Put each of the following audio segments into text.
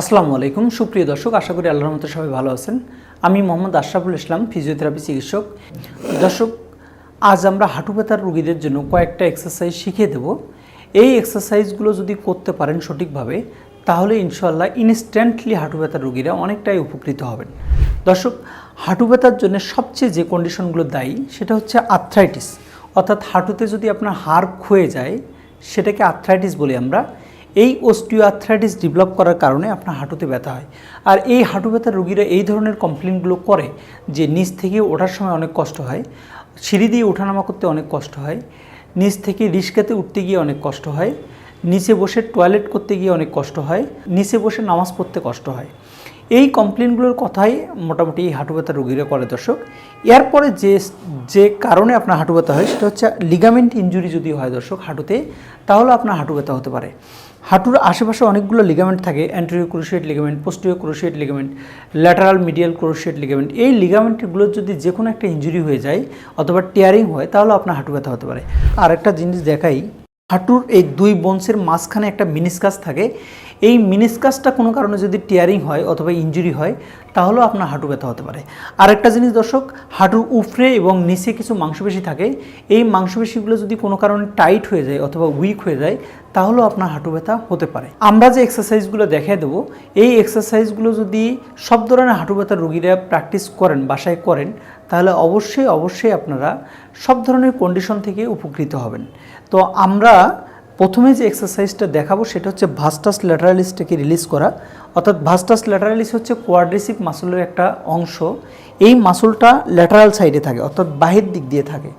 আসসালামু আলাইকুম। সুপ্রিয় দর্শক, আশা করি আল্লাহর মতো সবাই ভালো আছেন। আমি মোহাম্মদ আশরাফুল ইসলাম, ফিজিওথেরাপি চিকিৎসক। দর্শক, আজ আমরা হাঁটু ব্যথার রোগীদের জন্য কয়েকটা এক্সারসাইজ শিখিয়ে দেব। এই এক্সারসাইজগুলো যদি করতে পারেন সঠিকভাবে, তাহলে ইনশাল্লাহ ইনস্ট্যান্টলি হাঁটু ব্যথার রোগীরা অনেকটাই উপকৃত হবেন। দর্শক, হাঁটু ব্যথার জন্য সবচেয়ে যে কন্ডিশনগুলো দায়ী, সেটা হচ্ছে আর্থ্রাইটিস অর্থাৎ হাঁটুতে যদি আপনার হাড় ক্ষয়ে যায়, সেটাকে আর্থ্রাইটিস বলি আমরা। এই অস্টিওআর্থ্রাইটিস ডেভেলপ করার কারণে আপনার হাঁটুতে ব্যথা হয়। আর এই হাঁটু ব্যথার রোগীরা এই ধরনের কমপ্লেনগুলো করে যে নিচ থেকে ওঠার সময় অনেক কষ্ট হয়, সিঁড়ি দিয়ে ওঠানামা করতে অনেক কষ্ট হয়, নিচ থেকে রিস্কাতে উঠতে গিয়ে অনেক কষ্ট হয়, নিচে বসে টয়লেট করতে গিয়ে অনেক কষ্ট হয়, নিচে বসে নামাজ পড়তে কষ্ট হয়। এই কমপ্লেনগুলোর কথাই মোটামুটি এই হাঁটু ব্যথা রোগীরা করে দর্শক। এরপরে যে যে কারণে আপনার হাঁটু ব্যথা হয় সেটা হচ্ছে লিগামেন্ট ইঞ্জুরি যদি হয় দর্শক হাঁটুতে, তাহলে আপনার হাঁটু ব্যথা হতে পারে। হাঁটুর আশেপাশে অনেকগুলো লিগামেন্ট থাকে anterior cruciate ligament posterior cruciate ligament lateral medial cruciate ligament এই লিগামেন্টগুলোর যদি যে কোনো একটা ইঞ্জুরি হয়ে যায় অথবা টিয়ারিং হয়, তাহলে আপনার হাঁটু ব্যথা হতে পারে। আর একটা জিনিস দেখাই, হাঁটুর এই দুই বংশের মাঝখানে একটা মিনিসকাস থাকে। এই মিনিসকাসটা কোনো কারণে যদি টিয়ারিং হয় অথবা ইঞ্জুরি হয় তাহলেও আপনার হাঁটু ব্যথা হতে পারে। আরেকটা জিনিস দর্শক, হাঁটুর উপরে এবং নিচে কিছু মাংসপেশি থাকে। এই মাংসপেশিগুলো যদি কোনো কারণে টাইট হয়ে যায় অথবা উইক হয়ে যায়, তাহলেও আপনার হাঁটু ব্যথা হতে পারে। আমরা যে এক্সারসাইজগুলো দেখিয়ে দেবো, এই এক্সারসাইজগুলো যদি সব ধরনের হাঁটু ব্যথার রুগীরা প্র্যাকটিস করেন, বাসায় করেন, তাহলে অবশ্যই অবশ্যই আপনারা সব ধরনের কন্ডিশন থেকে উপকৃত হবেন। তো আমরা প্রথমে যে এক্সারসাইজটা দেখাবো সেটা হচ্ছে ভাস্টাস ল্যাটারালিসটাকে রিলিজ করা। অর্থাৎ ভাস্টাস ল্যাটারালিস হচ্ছে কোয়াড্রেসিক মাসলের একটা অংশ। এই মাসলটা ল্যাটারাল সাইডে থাকে, অর্থাৎ বাহির দিক দিয়ে থাকে।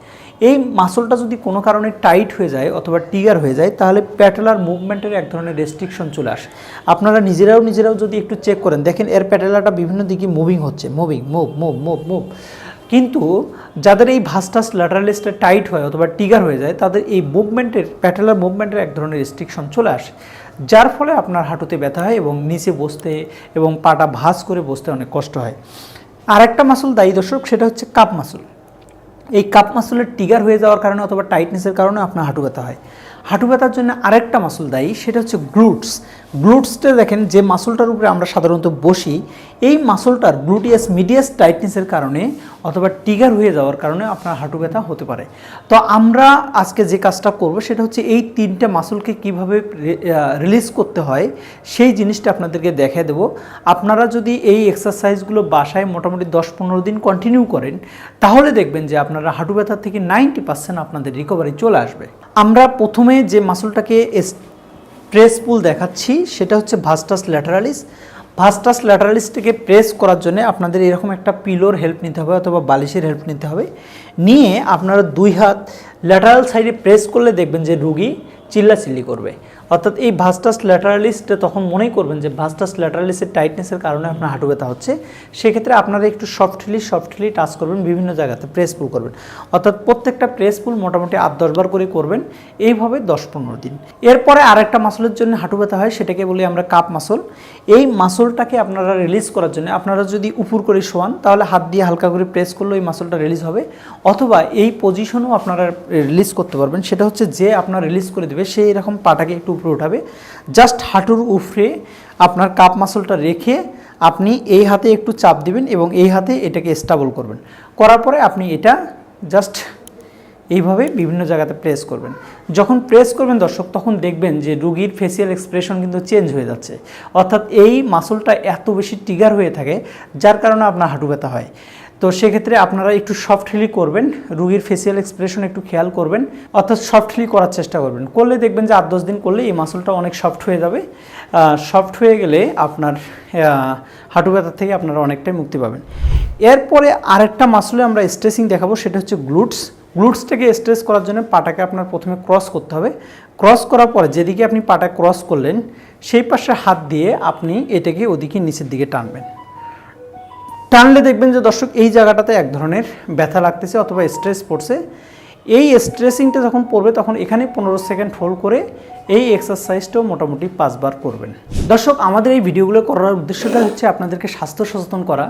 এই মাসলটা যদি কোনো কারণে টাইট হয়ে যায় অথবা টিগার হয়ে যায়, তাহলে প্যাটেলার মুভমেন্টের এক ধরনের রেস্ট্রিকশন চলে আসে। আপনারা নিজেরাও নিজেরাও যদি একটু চেক করেন, দেখেন এর প্যাটেলাটা বিভিন্ন দিকে মুভিং হচ্ছে। Moving move move move move কিন্তু যাদের এই ভাস্টাস ল্যাটারালিসটা টাইট হয় অথবা টিগার হয়ে যায়, তাদের এই মুভমেন্টের প্যাটেলার মুভমেন্টের এক ধরনের রেস্ট্রিকশন চলে আসে, যার ফলে আপনার হাঁটুতে ব্যথা হয় এবং নিচে বসতে এবং পাটা ভাঁজ করে বসতে অনেক কষ্ট হয়। আর একটা মাসুল দায়ী দর্শক, সেটা হচ্ছে কাপ মাসুল এই কাপ মাসুলের টিগার হয়ে যাওয়ার কারণে অথবা টাইটনেসের কারণে আপনার হাঁটু ব্যথা হয়। হাঁটু ব্যথার জন্য আরেকটা মাসুল দায়ী, সেটা হচ্ছে গ্লুটস গ্লুটসটা দেখেন, যে মাসুলটার উপরে আমরা সাধারণত বসি, এই মাসুলটার গ্লুটিয়াস মিডিয়াস টাইটনেসের কারণে অথবা টিগার হয়ে যাওয়ার কারণে আপনার হাঁটু ব্যথা হতে পারে। তো আমরা আজকে যে কাজটা করব, সেটা হচ্ছে এই তিনটে মাসুলকে কীভাবে রিলিজ করতে হয়, সেই জিনিসটা আপনাদেরকে দেখে দেব। আপনারা যদি এই এক্সারসাইজগুলো বাসায় মোটামুটি দশ পনেরো দিন কন্টিনিউ করেন, তাহলে দেখবেন যে আপনারা হাঁটু ব্যথা থেকে নাইনটি পার্সেন্ট আপনাদের রিকভারি চলে আসবে। আমরা প্রথমে যে মাসুলটাকে প্রেস পুল দেখাচ্ছি, সেটা হচ্ছে ভাস্টাস ল্যাটারালিস ভাস্টাস ল্যাটারালিসটাকে প্রেস করার জন্য আপনাদের এরকম একটা পিলোর হেল্প নিতে হবে অথবা বালিশের হেল্প নিতে হবে। নিয়ে আপনারা দুই হাত ল্যাটারাল সাইডে প্রেস করলে দেখবেন যে রুগী চিল্লাচিল্লি করবে। অর্থাৎ এই ভাস্টাস ল্যাটারালিসটা তখন মনেই করবেন যে ভাস্টাস ল্যাটারালিসের টাইটনেসের কারণে আপনার হাঁটু ব্যথা হচ্ছে। সেক্ষেত্রে আপনারা একটু সফটলি সফটলি টাচ করবেন, বিভিন্ন জায়গাতে প্রেস পুল করবেন। অর্থাৎ প্রত্যেকটা প্রেস পুল মোটামুটি আট দশবার করে করবেন, এইভাবে দশ পনেরো দিন। এরপরে আরেকটা মাসলের জন্য হাঁটু ব্যথা হয়, সেটাকে বলি আমরা কাপ মাসল এই মাসলটাকে আপনারা রিলিজ করার জন্য, আপনারা যদি উপর করে শোয়ান, তাহলে হাত দিয়ে হালকা করে প্রেস করলে এই মাসলটা রিলিজ হবে। অথবা এই পজিশনও আপনারা রিলিজ করতে পারবেন, সেটা হচ্ছে যে আপনার রিলিজ করে দেবে সেই এরকম পাটাকে একটু উপরে উঠাবে। জাস্ট হাঁটুর উপরে আপনার কাপ মাসলটা রেখে আপনি এই হাতে একটু চাপ দিবেন এবং এই হাতে এটাকে স্টাবল করবেন। করার পরে আপনি এটা জাস্ট এইভাবে বিভিন্ন জায়গাতে প্রেস করবেন। যখন প্রেস করবেন দর্শক, তখন দেখবেন যে রুগীর ফেসিয়াল এক্সপ্রেশন কিন্তু চেঞ্জ হয়ে যাচ্ছে। অর্থাৎ এই মাসলটা এত বেশি টিগার হয়ে থাকে, যার কারণে আপনার হাঁটু ব্যথা হয়। তো সেক্ষেত্রে আপনারা একটু সফটলি করবেন, রুগীর ফেসিয়াল এক্সপ্রেশন একটু খেয়াল করবেন, অর্থাৎ সফটলি করার চেষ্টা করবেন। করলে দেখবেন যে আট দশ দিন করলে এই মাসলটা অনেক সফট হয়ে যাবে। সফট হয়ে গেলে আপনার হাঁটু ব্যথার থেকে আপনারা অনেকটাই মুক্তি পাবেন। এরপরে আরেকটা মাসলে আমরা স্ট্রেসিং দেখাবো, সেটা হচ্ছে গ্লুটস গ্লুটসটাকে স্ট্রেস করার জন্য পাটাকে আপনার প্রথমে ক্রস করতে হবে। ক্রস করার পরে যেদিকে আপনি পাটা ক্রস করলেন, সেই পাশে হাত দিয়ে আপনি এটাকে ওদিকে নিচের দিকে টানবেন। টানলে দেখবেন যে দর্শক, এই জায়গাটাতে এক ধরনের ব্যথা লাগতেছে অথবা স্ট্রেস পড়ছে। এই স্ট্রেসিংটা যখন পড়বে, তখন এখানে পনেরো সেকেন্ড হোল্ড করে এই এক্সারসাইজটাও মোটামুটি পাঁচবার করবেন। দর্শক, আমাদের এই ভিডিওগুলো করার উদ্দেশ্যটা হচ্ছে আপনাদেরকে স্বাস্থ্য সচেতন করা।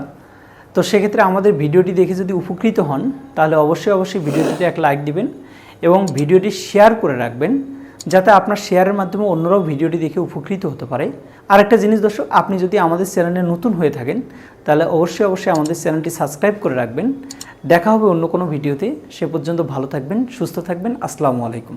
তো সেক্ষেত্রে আমাদের ভিডিওটি দেখে যদি উপকৃত হন, তাহলে অবশ্যই অবশ্যই ভিডিওটিতে এক লাইক দিবেন এবং ভিডিওটি শেয়ার করে রাখবেন। যাতে আপনার শেয়ারের মাধ্যমে অন্যরাও ভিডিওটি দেখে উপকৃত হতে পারে। আরেকটা জিনিস দর্শক, আপনি যদি আমাদের চ্যানেলে নতুন হয়ে থাকেন, তাহলে অবশ্যই অবশ্যই আমাদের চ্যানেলটি সাবস্ক্রাইব করে রাখবেন। দেখা হবে অন্য কোনো ভিডিওতে সে পর্যন্ত ভালো থাকবেন, সুস্থ থাকবেন। আসসালামু আলাইকুম।